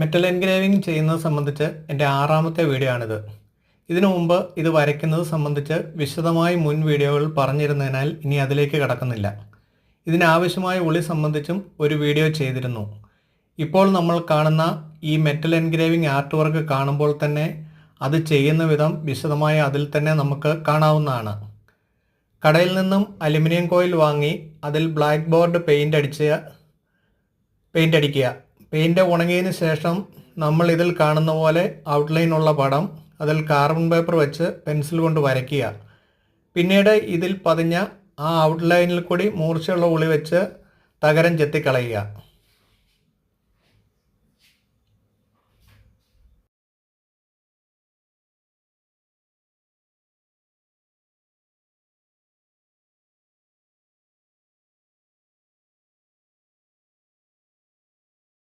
Metal engraving ചെയ്യുന്നത് സംബന്ധിച്ച് എന്റെ ആറാമത്തെ വീഡിയോ ആണിത്. ഇതിനു മുമ്പ് ഇത് വരയ്ക്കുന്നത് സംബന്ധിച്ച് വിശദമായി മുൻ വീഡിയോകൾ പറഞ്ഞിരുന്നതിനാൽ ഇനി അതിലേക്ക് കടക്കുന്നില്ല. ഇതിനാവശ്യമായ ഉളി സംബന്ധിച്ചും ഒരു വീഡിയോ ചെയ്തിരുന്നു. ഇപ്പോൾ നമ്മൾ കാണുന്ന ഈ മെറ്റൽ എൻഗ്രേവിംഗ് ആർട്ട് വർക്ക് കാണുമ്പോൾ തന്നെ അത് ചെയ്യുന്ന വിധം വിശദമായി അതിൽ തന്നെ നമുക്ക് കാണാവുന്നതാണ്. കടയിൽ നിന്നും അലുമിനിയം കോയിൽ വാങ്ങി അതിൽ ബ്ലാക്ക് ബോർഡ് പെയിന്റ് അടിച്ച് പെയിന്റ് അടിക്കുക. പെയിന്റ് ഉണങ്ങിയതിന് ശേഷം നമ്മൾ ഇതിൽ കാണുന്ന പോലെ ഔട്ട്ലൈൻ ഉള്ള പടം അതിൽ കാർബൺ പേപ്പർ വെച്ച് പെൻസിൽ കൊണ്ട് വരയ്ക്കുക. പിന്നീട് ഇതിൽ പതിഞ്ഞ ആ ഔട്ട്ലൈനിൽ കൂടി മൂർച്ചയുള്ള ഉളി വെച്ച് തകരം ചെത്തിക്കളയുക.